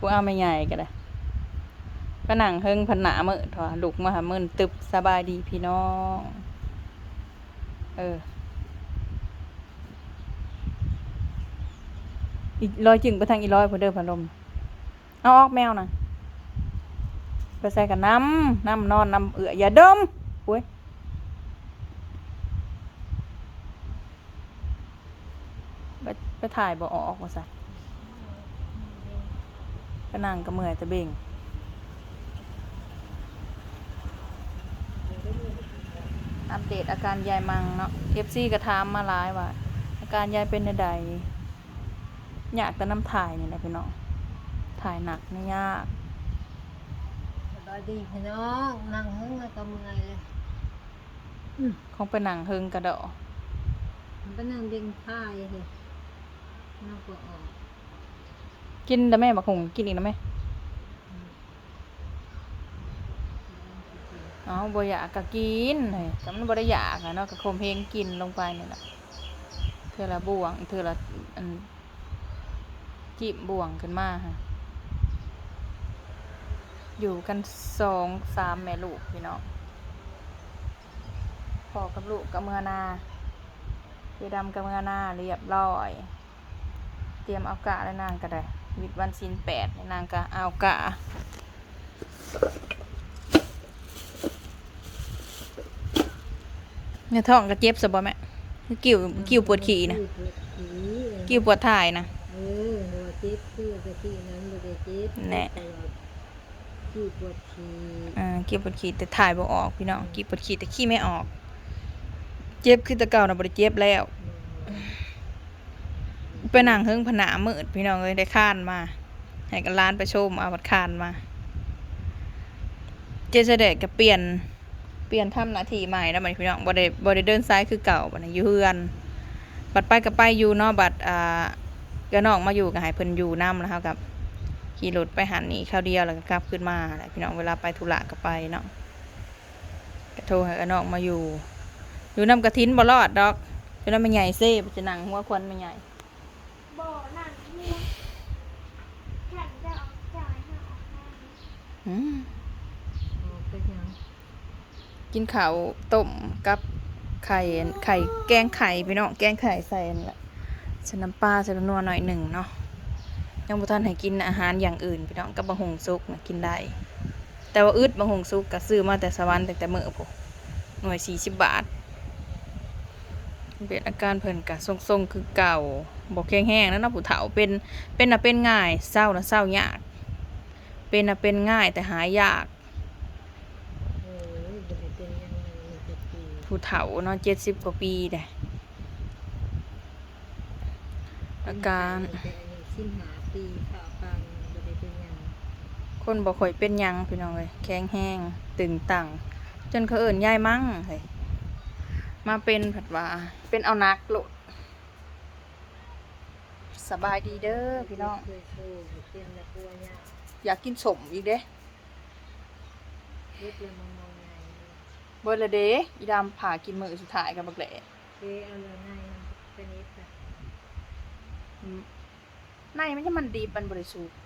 ผู้เอาไม่ใหญ่ก็ได้ก็นั่งเฮิงพันหนามือถอลุกมาหามือตึบสบายดีพี่น้อง เอออีลอยจึงไปทางอีลอยพอเด้อพันลมเอาออกแมวนะไปใส่กับน้ำน้ำนอนน้ำเอืออย่าดมอุ้ยไปไปถ่ายบ่ออกมาใส่ ก็นั่งก็เมื่อยตะเบงอัปเดตอาการยายมังเนาะเอฟซีก็ถามมาหลายว่า อาการยายเป็นใดอยากแต่น้ำถ่ายนี่แหละพี่น้องถ่ายหนักไม่ยากสบายดีพี่น้องนั่งหึงแล้วก็เมื่อยเลยคงเป็นหนังเฮิงกระเดอมันก็นั่งเด้งผ้าอยู่เลยนั่งก็ออก กินแต่แม่บักหงกินอีกนะแม่เอาบอยากก็กินเฮ้ยแต่มันบ่ได้อยากอะเนาะก็คมเพลงกินลงไปนี่แหละเธอละบ่วงเธอละจีบบ่วงขึ้นมาฮะอยู่กันสองสามแม่ลูกพี่น้องพ่อกับลูกกับเมือนาเจดำกับเมือนาเรียบร้อย เตรียมเอากะแล้นางก็ได้ วิดวันซินแปดในนางก็เอากะเนี่ยท้องก็เจ็บสบบ่แม่คือกิ่วกิ่วปวดขี่นะปวดขี้กิ่วปวดถ่ายนะเออหัวเจ็บคือตะกี้นั้นบ่ได้เจ็บแน่ตลอดขี้ปวดขี้อ่ากิ่วปวดขี่แต่ถ่ายบ่ออกพี่น้องกิ่วปวดขี่แต่ขี้ไม่ออก เจ็บคือแตะเก่านะบ่ได้เจ็บแล้ว ไปนั่งเฮิงผนามืดพี่น้องเอ้ยได้ข้านมา ให้กันร้านไปชมเอาบัดข้านมา เจเสด็จก็เปลี่ยนเปลี่ยนทำหน้าที่ใหม่แล้วบันพี่น้องบ่ได้บ่ได้เดินซ้ายคือเก่าบัดนี้อยู่เฮือน บัดไปก็ไปอยู่เนาะบัดอ่าก็น้องมาอยู่ก็ให้เพิ่นอยู่นํแล้วเฮากับขี่รถไปหันนี่คราวเดียวแล้วก็กลับขึ้นมาแหละพี่น้องเวลาไปธุระก็ไปเนาะก็โทรให้ก็น้องมาอยู่ อยู่นำกระทินบ่รอดดอกจนนั้นมันใหญ่เซ่จะนั่งหัวควันมันใหญ่ นั่นนี่ฉันจะเอาจ่ายให้ออกมาอืมออกไปยังกินข้าวต้มกับไข่ไข่แกงไข่พี่น้องแกงไข่ใส่นั่นแหละใส่น้ำปลาใส่น้ำนัวหน่อยหนึ่งเนาะยังบ่ทันให้กินอาหารอย่างอื่นพี่น้องกับบะหงซุกนะกินได้ แต่ว่าอึดบะหงซุกก็ซื้อมาแต่สวรรค์ตั้งแต่มื้อพวกหน่วยสี่สิบบาทเป็นอาการเพิ่นกะทรงๆคือเก่า บ่แข็งแห้งนะนาะผู้เฒ่าเป็นเป็นนะเป็นง่ายเศร้านะเศร้ายาก เป็นนะเป็นง่ายแต่หายากผู้เฒ่าเนาะเจ็ดสิบกว่าปีได้อาการแต่อายุสิบห้าปีเข้าปานบ่ได้เป็นหยังคนบ่ค่อยเป็นยังพี่น้องเลยแข็งแห้งตึงตังจนเขาเอิ่นยายมั่งเฮ้ยมาเป็นผัดว่าเป็นเอานักโลด สบายดีเด้อพี่น้อง อยากกินสมอีกเด้เล็กเลยมองมองไร์ละเดอีดำผ่ากินมือสุดท้ายกับบักแหล่เอเอาเลยไงเป็นนิดค่ะอืมในมันจะมันดีปันบริสุทธิ์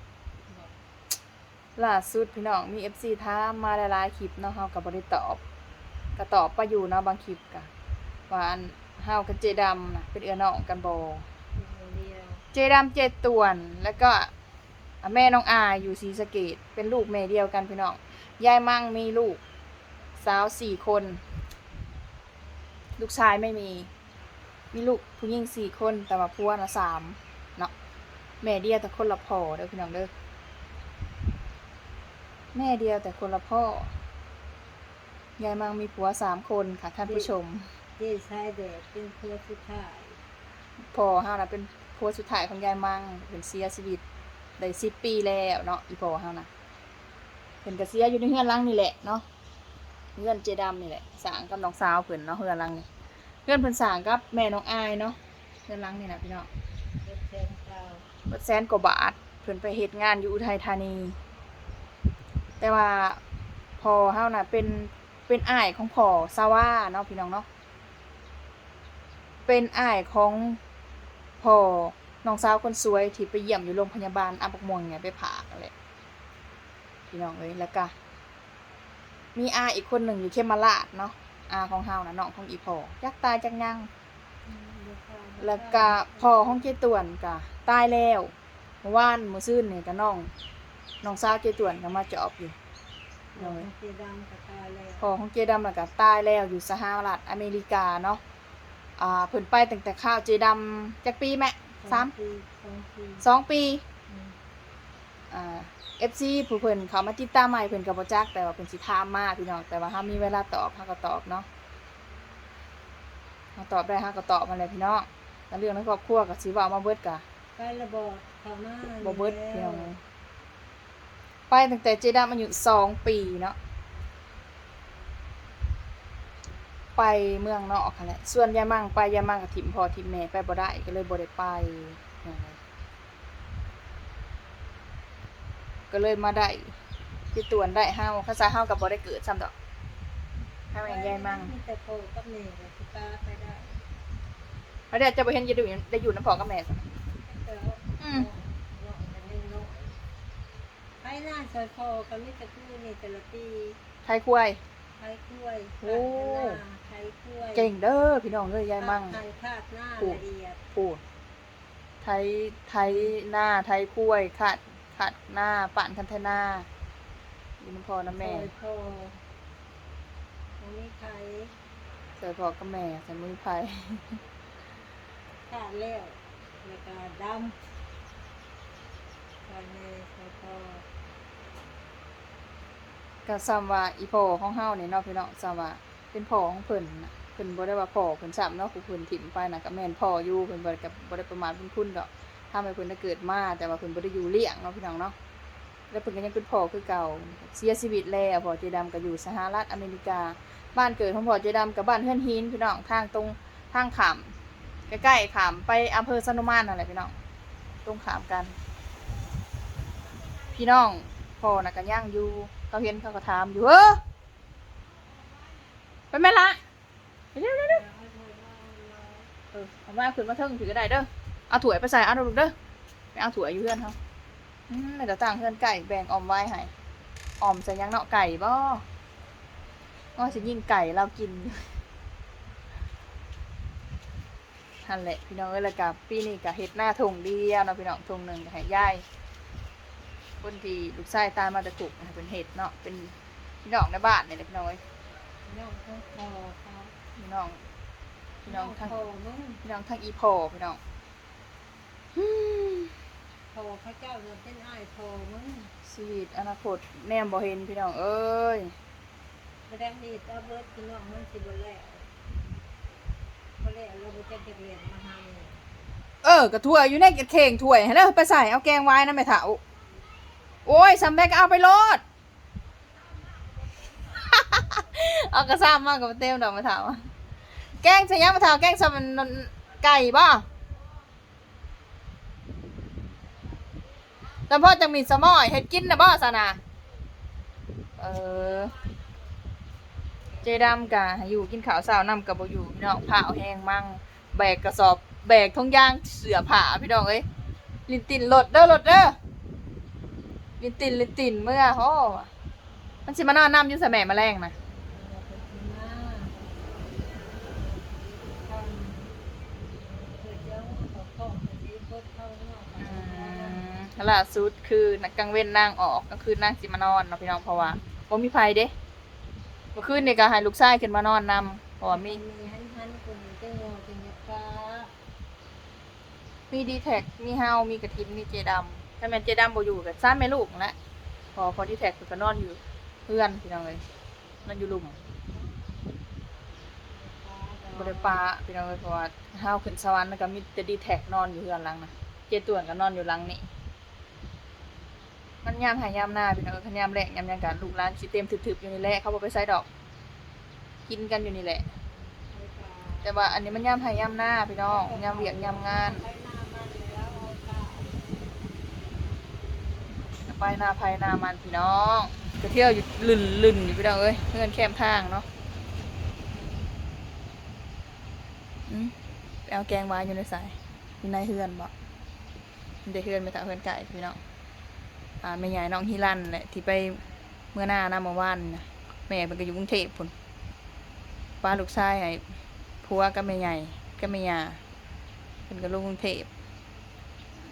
ล่าสุดพี่น้องมี FC ถามาหลายๆคลิปเนาะเฮาก็บ่ได้ตอบก็ตอบไปอยู่เนาะบางคลิปก็ว่าอันเฮากับเจดำนะเป็นเอือน้องกันบ่เดียว เจดำเจตวนแล้วก็อะแม่น้องอายอยู่ศรีสะเกดเป็นลูกแม่เดียวกันพี่น้องยายมั่งมีลูกสาวสี่คน ลูกชายไม่มี มีลูกผู้หญิงสี่คนแต่ว่าผัวน่ะสามเนาะแม่เดียวแต่คนละพ่อเด้อพี่น้องเด้อแม่เดียวแต่คนละพ่อยายมั่งมีผัวสามคนค่ะท่านผู้ชมเจ๊ชายแดดเป็นเพื่อสุดท้ายพอเฮานะเป็น ผัวสุดท้ายของยายมังเป็นเสียชีวิตได้สิบปีแล้วเนาะอีพอเฮานะเป็นกเสียอยู่ในเฮือนหลังนี่แหละเนาะเฮือนเจดำนี่แหละสร้างกับน้องสาวเพิ่นเนาะเฮือนหลังนี่เฮือนเพิ่นสร้างกับแม่น้องอายเนาะเฮือนหลังนี่นะพี่น้องเนเก่าเบิดแสนกว่าบาทเพิ่นไปเฮ็ดงานอยู่อุทัยธานี แต่ว่าพอเฮาน่ะเป็นเป็นอ้ายของพ่อซาว่าเนาะพี่น้องเนาะเป็นอ้ายของ พ่อน้องสาวคนสวยที่ไปเยี่ยมอยู่โรงพยาบาลอัมพกม่วงเนี่ยไปผ่าอะไรพี่น้องเอ้ยแล้วก็มีอาอีกคนหนึ่งอยู่เขมราชเนาะอาของเฮานะน้องของอีพอจักตายจักยังแล้วก็พ่อของเจตวนก็ตายแล้วเมื่อวานมื้อซื่นนี่ก็น้องน้องสาวเจตวนก็มาจอบอยู่โอ้ยสีดำกับตาเลยพ่อของเจดำน่ะก็ตายแล้วอยู่สหรัฐอเมริกาเนาะ อ่าเพิ่นไปตั้งแต่ข้าวเจดำจักปีแม่สามปีสองปีสองปีอืมอ่า FC ผู้เพิ่นเขามาติดตามใหม่เพิ่นก็บ่จักแต่ว่าเพิ่นสิถามมาพี่น้องแต่ว่าเฮามีเวลาตอบเฮาก็ตอบเนาะเฮาตอบได้เฮาก็ตอบมาเลยพี่น้องแล้วเรื่องในครอบครัวก็สิเว้ามาเบิดก็ไประบอกเขามาบ่เบิดพี่น้องไปตั้งแต่เจดำอายุสองปีเนาะ ไปเมืองนอกค่ะแหละส่วนยายมั่งไปยายมั่งกับทิมพ่อทิมแม่ไปบ่ได้ก็เลยบ่ได้ไปนั่นแหละก็เลยมาได้ที่ตวนได้เฮาภาษาเฮากับบ่ได้เกิดซ้ำดอกเฮาอย่างยายมั่งมีแต่โคกับเมย์กับสิตาไปได้แล้วเดี๋ยวจะบ่เห็นจะอยู่ได้อยู่น้ำพ่อกับแม่ซะแต่อืมเนาะมันยังน้อยไปหน้าซอยคอก็มีแต่คู่นี่แต่ละปีไทยควาย ไทยกล้วยโอ้ไทยกล้วยเก่งเด้อพี่น้องเอ้ยยายมั่งไทยคาดหน้าโอ้ละเอียดพูดไทยไทยหน้าไทยคุ้วยขัดขัดหน้าปั่นคันเทนาอยู่น้ำพอน้ำแม่ซอยคออันนี้ไทยใส่พอกับแม่ใส่มือไผ่ขาดแล้วแล้วก็ดำซอยเมย์ซอยคอ ก็ซ้ำว่าอีพ่อของเฮานี่เนาะพี่น้องซ้ำว่าเป็นพ่อของเพิ่นน่ะเพิ่นบ่ได้ว่าพ่อเพิ่นซ้ำเนาะผู้เพิ่นถิ่มไปน่ะก็แม่นพ่ออยู่เพิ่นบ่ได้กับบ่ได้ประมาทเพิ่นคุณดอกถ้าให้เพิ่นได้เกิดมาแต่ว่าเพิ่นบ่ได้อยู่เลี้ยงเนาะพี่น้องเนาะแล้วเพิ่นก็ยังเป็นพ่อคือเก่าเสียชีวิตแล้วพ่อเจดำก็อยู่สหรัฐอเมริกา บ้านเกิดของพ่อเจดำกับบ้านเฮือนหินพี่น้องทางตรงทางขามใกล้ๆขามไปอำเภอสนุมานนั่นแหละพี่น้องตรงขามกัน พี่น้องพ่อน่ะก็ย่างอยู่ เขาเห็นเขาก็ถามอยู่เออไปไหมล่ะไปเร็วเร็วเร็วเออเอามาขึ้นมาเทิงถือก็ได้เด้อเอาถั่วไปใส่เอาลูกเด้อไปเอาถั่วอยู่เพื่อนเขาอืมไม่ต่างเพื่อนไก่แบ่งออมไว้ให้ออมใส่ยังเนาะไก่บ่ก็จะยิงไก่เรากินอยู่นั่นแหละพี่น้องเอ้ยแล้วกับปีนี้กับเฮ็ดหน้าทงเดียวเนาะพี่น้องทงหนึ่งก็ให้ยาย คนที่ลูกชายตายมาแต่ถูกนะคะเป็นเห็ดเนาะเป็นพี่น้องในบ้านเนี่ยแหละพี่น้องเอ้ยน้องทั้งคอเขาพี่น้องพี่น้องทั้งคอมึงพี่น้องทั้งอีพอพี่น้องฮึ่มคอพระเจ้าเนี่ยเป็นอ้ายคอมึงชีวิตอนาคตแนมบ่เห็นพี่น้องเอ้ยแสดงดีเอาเบิร์ดพี่น้องมันสิบ่แล้วบ่แล้วเราบ่จะเด็กเรียนมาหาเนี่ยเออกระถ้วยอยู่ในกระเข่งถ้วยให้แล้วไปใส่เอาแกงไว้นะแม่เถา โอ้ยซัมแบกเอาไปโลด เอากระซ้ำมากกับเต็มดอกมะถาแกงใส่ยามะถาแกงสมันไก่บ่แต่พ่อจังมีสมอยเฮ็ดกินนะบ่สนะเออ เจดำกะอยู่กินข้าวเช้านำกับบ่อยู่พี่น้องผ้าเอาแห้งมั่งแบกกระสอบ แบกทงยางเสือผ้าพี่น้องเอ้ยลินตินรถเด้อรถเด้อ ลินตินลินตินเมื่อโอ้มันสิมานอนนำอยู่สแม่แมลงนะเราไปกินมาทำเกิดเจ้าเขาต้องไปซื้อเบิร์ดเข้าเนาะอืมล่าสุดคือนักกลางเว้นนางออกก็คือนางสิมานอนเนาะพี่น้องเพราะว่าบ่มีไผเด้เมื่อคืนนี่ก็ให้ลูกชายขึ้นมานอนนำเพราะว่ามีมีหันหันๆคนเจ้าโง่จังเนี่ยฟ้ามีดีแท็กมีเฮามีกระทินมีเจดำ ถ้าแม่นเจดำบ่อยู่ก็ซ้าแม่ลูกนะพอพอดีแท็กก็นอนอยู่เพื่อนพี่น้องเอ้ยนอนอยู่ลุมบริปาพี่น้องเอ้ยเพราะว่าห้าวขึ้นสวรรค์แล้วก็มีแต่ดีแท็กนอนอยู่เฮือนหลังนะเจต่วนก็นอนอยู่หลังนี่มันยามหายามหน้าพี่น้องเอ้ยคันยามแรกยามยังกันลูกหลานสิเต็มทึบๆอยู่นี่แหละเขาบ่ไปใส่ดอก กินกันอยู่นี่แหละ แต่ว่าอันนี้มันยามหายามหน้าพี่น้องยามเวียกยามงาน ไปหน้าภัยหน้ามันพี่น้องไปเที่ยวอยู่ลื่นลื่นอยู่พี่น้องเอ้ยเพื่อนแคมทางเนาะอืมไปเอาแกงวายอยู่ในสายอยู่ในเฮือนบ่ได้เฮือนไปทางเฮือนไก่พี่น้องอ่าแม่ใหญ่น้องฮิรันแหละที่ไปเมื่อหน้าหน้าเมื่อวานนะแม่เป็นก็อยู่กรุงเทพพุ่นป้าลูกชายให้ผัวกับแม่ใหญ่กับแม่ยาเพิ่นก็ลงกรุงเทพ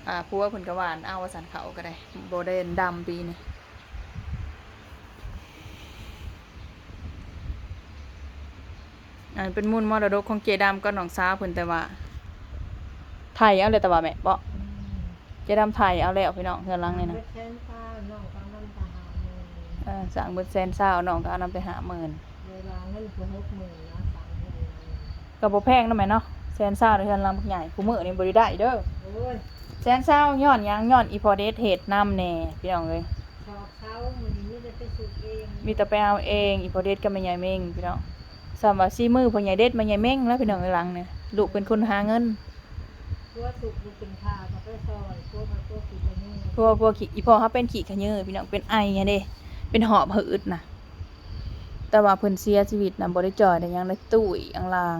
อ่าผัวเพิ่นก็หวานเอาวาสันเขาก็ได้บ่ได้ดำปีนี้อันเป็นมูลมรดกของเจดำก็น้องสาวเพิ่นแต่ว่าไทยเอาเลยแต่ว่าแม่บ่เจดำไทยเอาแล้วพี่น้องเฮือนหลังนี่นะเบิดแสนป้าน้องก็นำทหารเลยเออสั่งเบิดแสนเศร้าน้องก็เอานำไปหาหมื่นเวลาเงินคือหกหมื่นนะสั่งให้เลยก็บ่แพงนำแม่เนาะแสนเศร้าในเฮือนหลังบักใหญ่ผู้มื้อนี่บ่ได้ได้เด้อโอ้ย แสนเศร้าย้อนหยังย้อนอีพอเดสเฮ็ดนำแน่พี่น้องเอ้ยชอบเขามันนี่จะไปสุกเองมีแต่ไปเอาเองอีพอเดสก็แม่ใหญ่เม้งพี่น้องสามว่าซีมือพ่อใหญ่เดชแม่ใหญ่เม้งแล้วพี่น้องเอ้ยหลังเนี่ยลูกเป็นคนหาเงินตัวสุกดูเป็นข้าวก็ไปซอยตัวมาตัวสุกไปนี่พวกพวกขี้อีพ่อเขาเป็นขี้ขะเยอพี่น้องเป็นไอไงเด้ เป็นหอบหืดน่ะแต่ว่าเพิ่นเสียชีวิตน่ะบ่ได้จอยได้หยังเลยตุ้ยอังลาง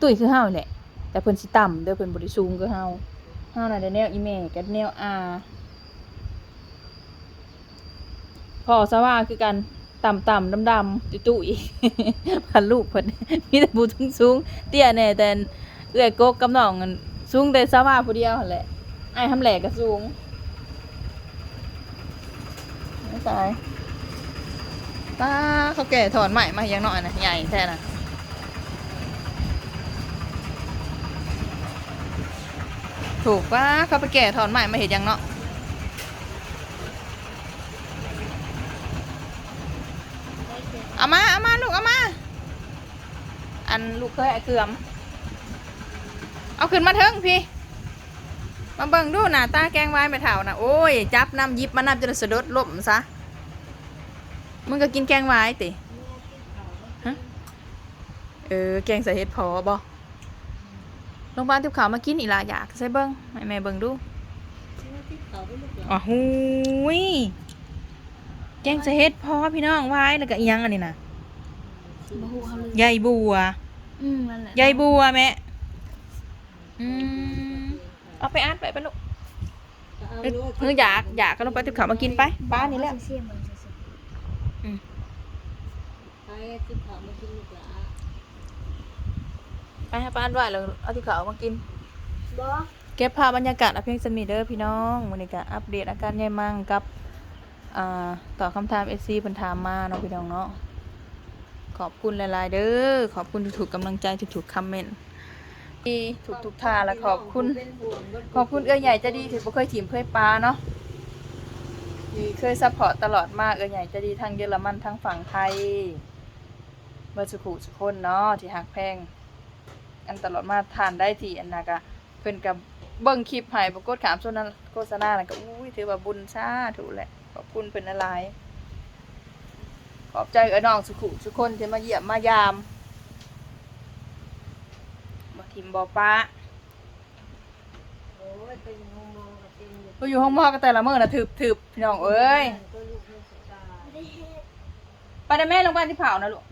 ตุ้ยคือเฮานี่แหละแต่เพิ่นสิต่ำเด้อเพิ่นบ่ได้สูงคือเฮา เฮาน่ะได้แนวอีแม่กับแนวอาพอซะว่าคือกันต่ำต่ำดำดำตุ้ยตุ้ยพันลูกเพิ่นมีแต่ผู้สูงสูงๆเตี้ยแน่แต่เอื้อยกกกับน้องสูงแต่ซะว่าผู้เดียวแหละไอ้ทำแหลกก็สูงไม่ตายป้าเขาแก่ถอนใหม่มายังหน่อยนะใหญ่แท้นะ ถูกป้าเขาไปแก่ถอนใหม่มาเห็นยังเนาะเอามาเอามาลูกเอามา อันลูกเคยไอ้เกลือม เอาขึ้นมาเถิงพี่ มาเบิ่งดูหน้าตาแกงวายไปเถ่านะโอ้ย จับน้ำยิบมาน้ำจนสะดุดล่มซะ มึงก็กินแกงวายติฮะเออ แกงใส่เห็ดพอบ่ โรงพยาบาลทิพย์ขาวมากินอีหลาอยากใส่เบิ่งให้แม่เบิ่งดูที่เขาไปลูกหลานอ๋อหูยแกงใส่เห็ดพอพี่น้องวายแล้วก็อีหยังอันนี้นะบ่ฮู้เขาเลยใยบัวอืมนั่นแหละใยบัวแม่อืมเอาไปอัดไปไปลูกเอาเอ้ยโลดเพิ่งอยากอยากก็ลงไปทิพย์ขาวมากินไปป้านี่แหละเสียมันจะสิไปที่เขามากินลูกหลาน ไปให้ป้าอันไหวแล้วเอาที่เขาเอามากิน บ่เก็บภาพบรรยากาศเอาเพียงสมีเด้อพี่น้องวันนี้ก็อัปเดตอาการยายมั่งกับอ่าตอบคำถามเอซีเพิ่นถามมาเนาะพี่น้องเนาะขอบคุณหลายๆเด้อขอบคุณทุกๆกำลังใจทุกๆคอมเมนต์ที่ทุกๆท่าและขอบคุณ เป็นห่วงเบิดขอบคุณเอื้อใหญ่ใจะดีที่บ่เคยถีมเคยปลาเนาะที่เคยซัพพอร์ตตลอดมากเอื้อใหญ่ใจะดีทั้งเยอรมันทั้งฝั่งไทยเบอร์สุขุสุคนเนาะที่หักแพง อันตลอดมาทานได้ที่อันน่ะก็เพิ่นกับเบิ่งคลิปให้บ่กดขามโซนนั้นโฆษณาน่ะก็อุ้ยถือว่าบุญซาถูกแหละขอบคุณเพิ่นหลายขอบใจเอ้อน้องสุขุสุคนที่มาเยี่ยมมายามบ่ทิมบ่ป้าโอ้ยเป็นงงงกับเต็มอยู่ก็อยู่ห้องหมอก็แต่ละมื้อน่ะถึบๆพี่น้องเอ้ยก็ลูกเพิ่นสตาร์บ่ได้เฮ็ดไปได้แม่ลงบ้านที่เผานะลูกบ